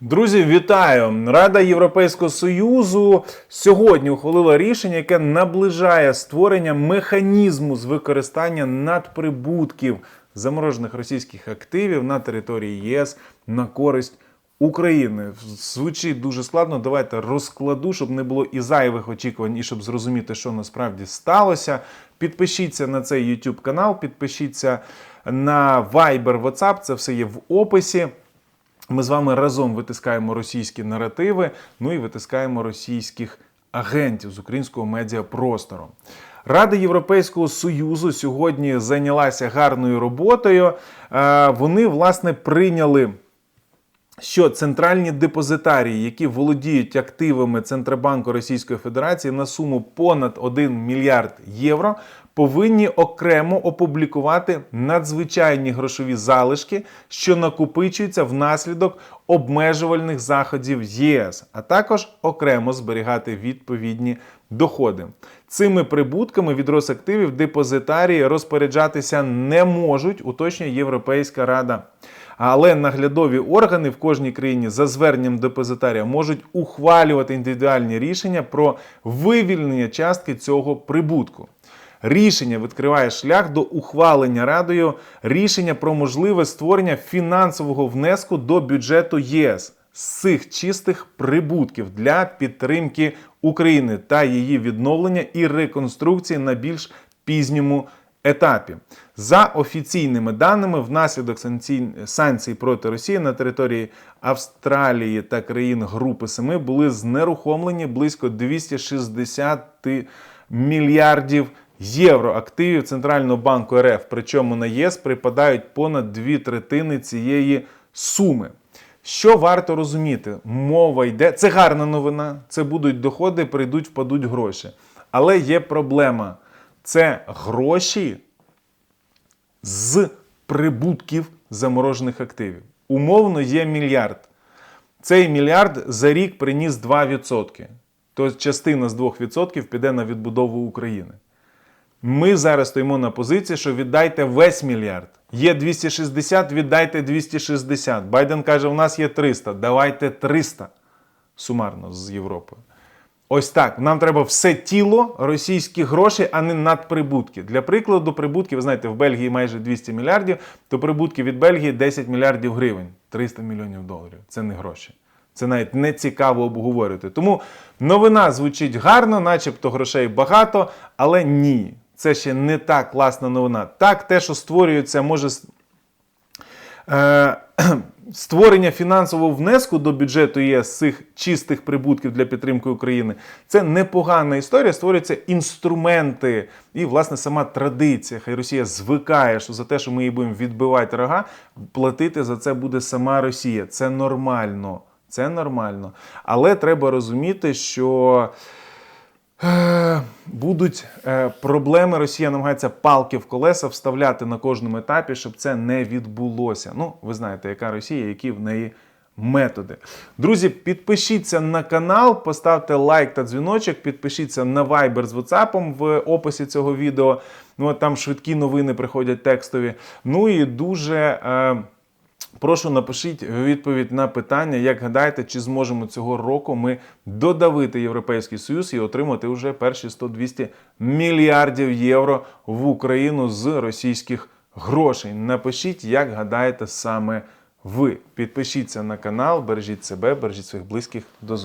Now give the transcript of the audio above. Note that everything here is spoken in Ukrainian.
Друзі, вітаю! Рада Європейського Союзу сьогодні ухвалила рішення, яке наближає створення механізму з використання надприбутків заморожених російських активів на території ЄС на користь України. Звучить дуже складно. Давайте розкладу, щоб не було і зайвих очікувань, і щоб зрозуміти, що насправді сталося. Підпишіться на цей YouTube канал, підпишіться на Viber, WhatsApp, це все є в описі. Ми з вами разом витискаємо російські наративи, ну і витискаємо російських агентів з українського медіапростору. Рада Європейського Союзу сьогодні зайнялася гарною роботою. Е, Вони, власне, прийняли що центральні депозитарії, які володіють активами Центробанку Російської Федерації на суму понад 1 мільярд євро, повинні окремо опублікувати надзвичайні грошові залишки, що накопичуються внаслідок обмежувальних заходів ЄС, а також окремо зберігати відповідні доходи. Цими прибутками від Росактивів депозитарії розпоряджатися не можуть, уточнює Європейська рада. Але наглядові органи в кожній країні за зверненням депозитарія можуть ухвалювати індивідуальні рішення про вивільнення частки цього прибутку. Рішення відкриває шлях до ухвалення радою рішення про можливе створення фінансового внеску до бюджету ЄС з цих чистих прибутків для підтримки України та її відновлення і реконструкції на більш пізньому етапі. За офіційними даними, внаслідок санкцій, проти Росії на території Австралії та країн Групи Семи були знерухомлені близько 260 мільярдів євро активів Центрального банку РФ. Причому на ЄС припадають понад дві третини цієї суми. Що варто розуміти? Мова йде. Це гарна новина, це будуть доходи, прийдуть, впадуть гроші. Але є проблема. Це гроші з прибутків заморожених активів. Умовно є мільярд. Цей мільярд за рік приніс 2%. Тобто частина з 2% піде на відбудову України. Ми зараз стоїмо на позиції, що віддайте весь мільярд. Є 260, віддайте 260. Байден каже, у нас є 300. Давайте 300 сумарно з Європою. Ось так. Нам треба все тіло російські гроші, а не надприбутки. Для прикладу, прибутки, ви знаєте, в Бельгії майже 200 мільярдів, то прибутки від Бельгії 10 мільярдів гривень, 300 мільйонів доларів. Це не гроші. Це навіть не цікаво обговорювати. Тому новина звучить гарно, начебто грошей багато, але ні. Це ще не та класна новина. Так, те, що створюється, може е, створення фінансового внеску до бюджету ЄС цих чистих прибутків для підтримки України це непогана історія. Створюються інструменти і, власне, сама традиція. Хай Росія звикає, що за те, що ми її будемо відбивати рога, платити за це буде сама Росія. Це нормально. Це нормально. Але треба розуміти, що. Е, Будуть е, проблеми. Росія намагається палки в колеса вставляти на кожному етапі, щоб це не відбулося. Ну, ви знаєте, яка Росія, які в неї методи. Друзі, підпишіться на канал, поставте лайк та дзвіночок, підпишіться на Viber з WhatsApp в описі цього відео. Ну, там швидкі новини приходять текстові. Ну і дуже. Е, Прошу напишіть відповідь на питання, як гадаєте, чи зможемо цього року ми додавити Європейський Союз і отримати вже перші 100-200 мільярдів євро в Україну з російських грошей. Напишіть, як гадаєте саме ви. Підпишіться на канал, бережіть себе, бережіть своїх близьких. До зустрічі.